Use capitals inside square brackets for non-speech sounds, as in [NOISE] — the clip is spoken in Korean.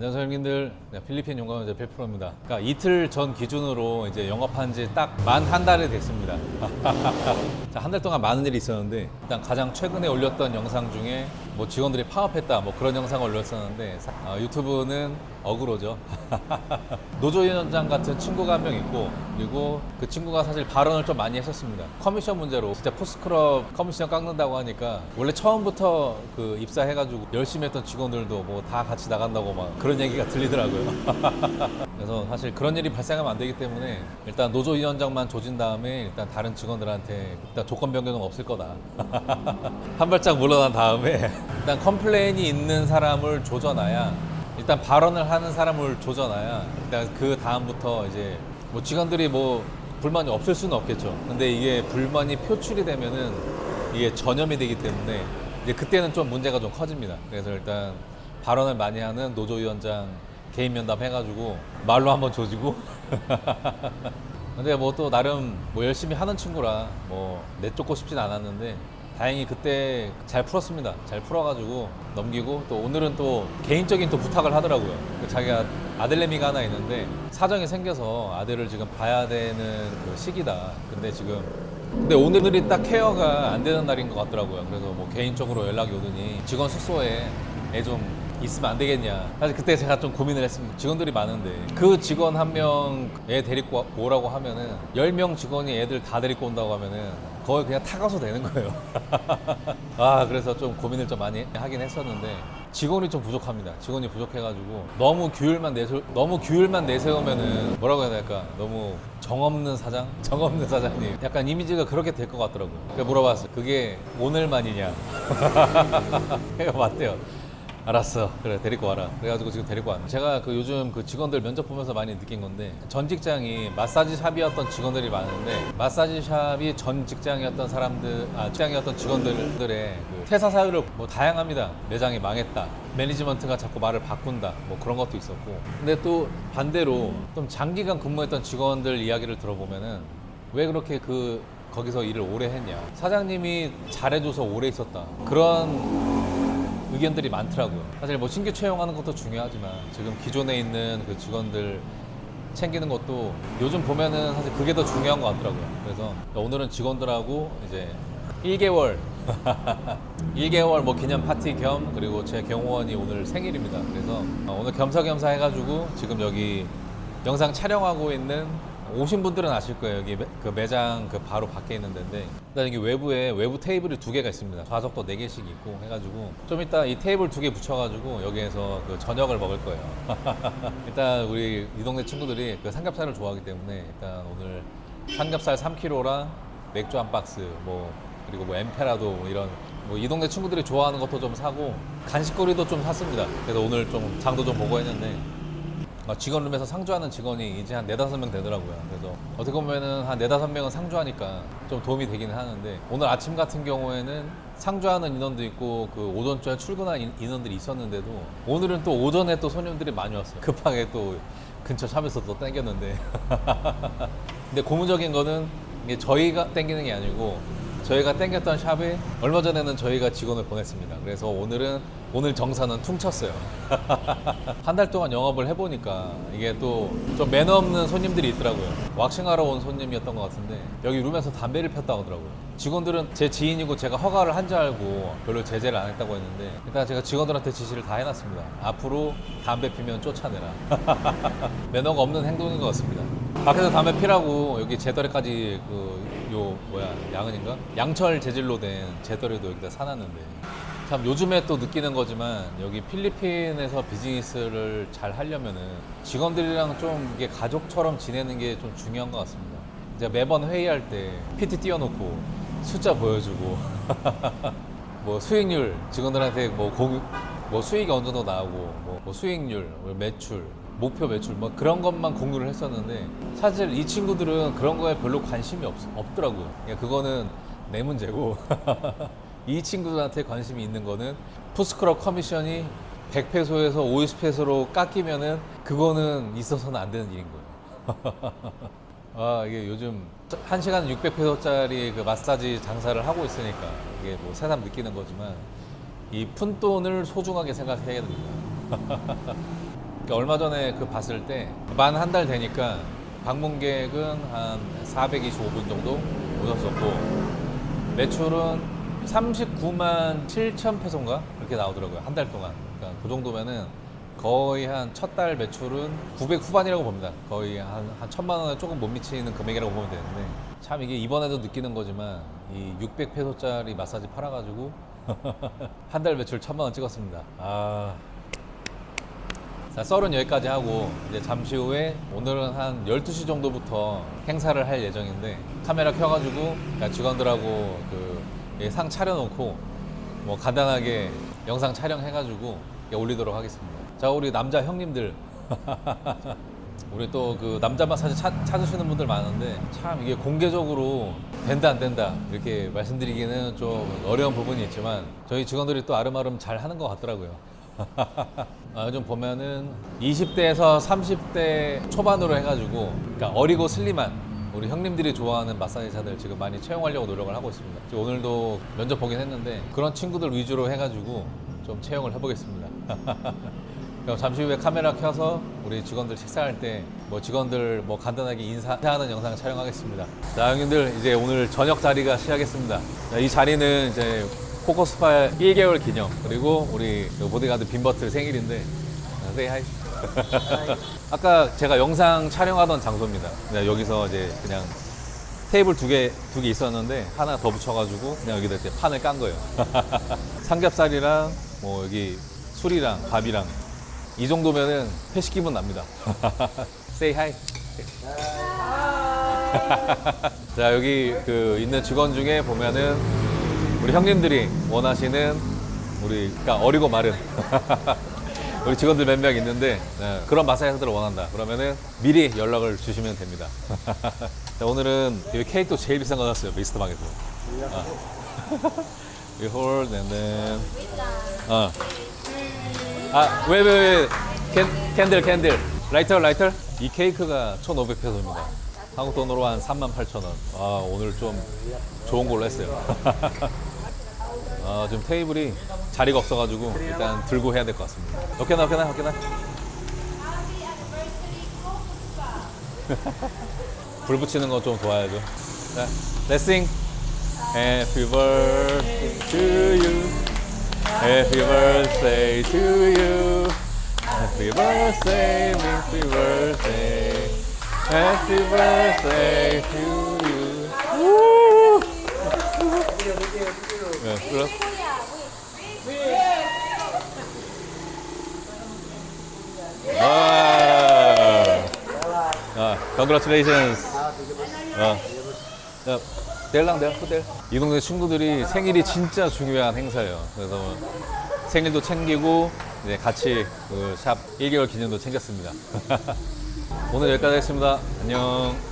안녕하세요 형님들. 네, 필리핀 용감자 100%입니다. 그러니까 이틀 전 기준으로 이제 영업한 지 딱 만 한 달이 됐습니다. [LAUGHS] 한달 동안 많은 일이 있었는데 일단 가장 최근에 올렸던 영상 중에 뭐 직원들이 파업했다 뭐 그런 영상을 올렸었는데 사- 어, 유튜브는 어그로죠. [LAUGHS] 노조위원장 같은 친구가 한 명 있고 그리고 그 친구가 사실 발언을 좀 많이 했었습니다. 커미션 문제로. 진짜 포스클럽 커미션 깎는다고 하니까 원래 처음부터 그 입사해가지고 열심히 했던 직원들도 뭐 다 같이 나간다고 막 그런 얘기가 들리더라고요. [LAUGHS] 그래서 사실 그런 일이 발생하면 안 되기 때문에 일단 노조위원장만 조진 다음에 일단 다른 직원들한테 일단 조건 변경은 없을 거다. [LAUGHS] 한 발짝 물러난 다음에 일단 컴플레인이 있는 사람을 조져놔야 일단 발언을 하는 사람을 조져놔야 일단 그 다음부터 이제 뭐 직원들이 뭐 불만이 없을 수는 없겠죠. 근데 이게 불만이 표출이 되면은 이게 전염이 되기 때문에 이제 그때는 좀 문제가 좀 커집니다. 그래서 일단 발언을 많이 하는 노조위원장 개인 면담 해가지고 말로 한번 조지고 [LAUGHS] 근데 뭐 또 나름 뭐 열심히 하는 친구라 뭐 내쫓고 싶진 않았는데 다행히 그때 잘 풀었습니다. 잘 풀어가지고 넘기고 또 오늘은 또 개인적인 또 부탁을 하더라고요. 그 자기가 아들내미가 하나 있는데 사정이 생겨서 아들을 지금 봐야 되는 그 시기다. 근데 지금 근데 오늘이 딱 케어가 안 되는 날인 것 같더라고요. 그래서 뭐 개인적으로 연락이 오더니 직원 숙소에 애 좀 있으면 안 되겠냐. 사실 그때 제가 좀 고민을 했습니다. 직원들이 많은데 그 직원 한 명 애 데리고 오라고 하면은 10명 직원이 애들 다 데리고 온다고 하면은 거의 그냥 타가서 되는 거예요. [LAUGHS] 아, 그래서 좀 고민을 좀 많이 하긴 했었는데 직원이 좀 부족합니다. 직원이 부족해가지고 너무 규율만 내세 너무 규율만 내세우면은 뭐라고 해야 될까? 너무 정 없는 사장, [LAUGHS] 정 없는 사장님. 약간 이미지가 그렇게 될 것 같더라고요. 그래서 물어봤어요. 그게 오늘만이냐? [LAUGHS] 그러니까 맞대요. 알았어. 그래, 데리고 와라. 그래가지고 지금 데리고 왔는데. 제가 그 요즘 그 직원들 면접 보면서 많이 느낀 건데, 전 직장이 마사지 샵이었던 직원들이 많은데, 마사지 샵이 전 직장이었던 사람들, 아, 직장이었던 직원들의 그 퇴사 사유를 뭐 다양합니다. 매장이 망했다. 매니지먼트가 자꾸 말을 바꾼다. 뭐 그런 것도 있었고. 근데 또 반대로 좀 장기간 근무했던 직원들 이야기를 들어보면은, 왜 그렇게 그, 거기서 일을 오래 했냐. 사장님이 잘해줘서 오래 있었다. 그런 의견들이 많더라고요. 사실 뭐 신규 채용하는 것도 중요하지만 지금 기존에 있는 그 직원들 챙기는 것도 요즘 보면은 사실 그게 더 중요한 것 같더라고요. 그래서 오늘은 직원들하고 이제 1개월 1개월 [LAUGHS] 뭐 기념 파티 겸 그리고 제 경호원이 오늘 생일입니다. 그래서 어, 오늘 겸사겸사 해가지고 지금 여기 영상 촬영하고 있는 오신 분들은 아실 거예요. 여기 매, 그 매장 그 바로 밖에 있는 데인데 일단 여기 외부에 외부 테이블이 두 개가 있습니다. 좌석도 네 개씩 있고 해가지고 좀 이따 이 테이블 두 개 붙여가지고 여기에서 그 저녁을 먹을 거예요. [LAUGHS] 일단 우리 이 동네 친구들이 그 삼겹살을 좋아하기 때문에 일단 오늘 삼겹살 3kg랑 맥주 한 박스 뭐 그리고 뭐 엠페라도 뭐 이런 뭐 이 동네 친구들이 좋아하는 것도 좀 사고 간식거리도 좀 샀습니다. 그래서 오늘 좀 장도 좀 보고 했는데 어, 직원룸에서 상주하는 직원이 이제 한 네다섯 명 되더라고요. 그래서 어떻게 보면은 한 네다섯 명은 상주하니까 좀 도움이 되기는 하는데 오늘 아침 같은 경우에는 상주하는 인원도 있고 그 오전쯤에 출근한 인- 인원들이 있었는데도 오늘은 또 오전에 또 손님들이 많이 왔어요. 급하게 또 근처 샵에서 또 땡겼는데. [LAUGHS] 근데 고무적인 거는 이게 저희가 땡기는 게 아니고 저희가 땡겼던 샵에 얼마 전에는 저희가 직원을 보냈습니다. 그래서 오늘은 오늘 정산은 퉁쳤어요. [LAUGHS] 한 달 동안 영업을 해보니까 이게 또 좀 매너 없는 손님들이 있더라고요. 왁싱하러 온 손님이었던 것 같은데 여기 룸에서 담배를 폈다고 하더라고요. 직원들은 제 지인이고 제가 허가를 한 줄 알고 별로 제재를 안 했다고 했는데 일단 제가 직원들한테 지시를 다 해놨습니다. 앞으로 담배 피면 쫓아내라. [LAUGHS] 매너가 없는 행동인 것 같습니다. 밖에서 담배 피라고 여기 제떨이까지 그 요 뭐야 양은인가? 양철 재질로 된 제떨이도 여기다 사놨는데. 참 요즘에 또 느끼는 거지만 여기 필리핀에서 비즈니스를 잘 하려면은 직원들이랑 좀 이게 가족처럼 지내는 게 좀 중요한 것 같습니다. 이제 매번 회의할 때 PT 띄워놓고 숫자 보여주고. [LAUGHS] 뭐 수익률 직원들한테 뭐 공유 뭐 수익이 어느 정도 나오고 뭐, 뭐 수익률 뭐 매출 목표 매출 뭐 그런 것만 공유를 했었는데 사실 이 친구들은 그런 거에 별로 관심이 없, 없더라고요. 그러니까 그거는 내 문제고 [LAUGHS] 이 친구들한테 관심이 있는 거는 푸스크럽 커미션이 100페소에서 50페소로 깎이면은 그거는 있어서는 안 되는 일인 거예요. [LAUGHS] 아 이게 요즘 1시간 600페소짜리 그 마사지 장사를 하고 있으니까 이게 뭐 새삼 느끼는 거지만 이 푼돈을 소중하게 생각해야 됩니다. [LAUGHS] 그러니까 얼마 전에 그 봤을 때 만 한 달 되니까 방문객은 한 425분 정도 오셨었고 매출은 39만 7천 페소인가 그렇게 나오더라고요 한 달 동안. 그러니까 그 정도면은 거의 한 첫 달 매출은 900 후반이라고 봅니다. 거의 한, 한 천만 원에 조금 못 미치는 금액이라고 보면 되는데 참 이게 이번에도 느끼는 거지만 이 600 페소짜리 마사지 팔아가지고 [LAUGHS] 한 달 매출 천만 원 찍었습니다. 아 자, 썰은 여기까지 하고 이제 잠시 후에 오늘은 한 12시 정도부터 행사를 할 예정인데 카메라 켜가지고 직원들하고 그 상 차려놓고 뭐 간단하게 영상 촬영해가지고 올리도록 하겠습니다. 자, 우리 남자 형님들. [LAUGHS] 우리 또 그 남자 마사지 찾, 찾으시는 분들 많은데 참 이게 공개적으로 된다 안 된다 이렇게 말씀드리기는 좀 어려운 부분이 있지만 저희 직원들이 또 아름아름 잘 하는 것 같더라고요. [LAUGHS] 아, 요즘 보면은 20대에서 30대 초반으로 해가지고 그러니까 어리고 슬림한 우리 형님들이 좋아하는 마사지사들 지금 많이 채용하려고 노력을 하고 있습니다. 오늘도 면접 보긴 했는데 그런 친구들 위주로 해가지고 좀 채용을 해보겠습니다. [LAUGHS] 그럼 잠시 후에 카메라 켜서 우리 직원들 식사할 때 뭐 직원들 뭐 간단하게 인사하는 영상 촬영하겠습니다. 자, 형님들 이제 오늘 저녁 자리가 시작했습니다. 자, 이 자리는 이제 코코스파 1개월 기념 그리고 우리 그 보디가드 빈버틀 생일인데 자, 세이 하이. 아까 제가 영상 촬영하던 장소입니다. 그냥 여기서 이제 그냥 테이블 두 개, 두 개 있었는데 하나 더 붙여가지고 그냥 여기다 이렇게 판을 깐 거예요. [LAUGHS] 삼겹살이랑 뭐 여기 술이랑 밥이랑 이 정도면은 회식 기분 납니다. [LAUGHS] Say hi. [LAUGHS] 자 여기 그 있는 직원 중에 보면은 우리 형님들이 원하시는 우리 그러니까 어리고 마른 [LAUGHS] 우리 직원들 몇 명 있는데 네, 그런 마사지들을 원한다. 그러면은 미리 연락을 주시면 됩니다. [LAUGHS] 자, 오늘은 여기 케이크도 제일 비싼 거 샀어요. 미스터 방에서. 아. We hold and then 어. 아, 왜, 왜, 왜, 캔, 캔들, 캔들. 라이터, 라이터. 이 케이크가 1,500페소입니다. 한국 돈으로 한 38,000원. 아, 오늘 좀 좋은 걸로 했어요. [LAUGHS] 아, 지금 테이블이 자리가 없어가지고 일단 들고 해야 될 것 같습니다. 오케이나, 오케이나, 오케이나. 불 붙이는 거 좀 도와야죠. 자, let's sing. Happy birthday to you. Happy birthday to you. Happy birthday, happy birthday. Happy birthday to you. 네, 그럼. 아, 아, congratulations. 아, 야, 델랑 내가 후델. 이 동네 친구들이 생일이 진짜 중요한 행사예요. 그래서 생일도 챙기고 이제 같이 그 샵 1개월 기념도 챙겼습니다. [LAUGHS] 오늘 여기까지 하겠습니다. 안녕.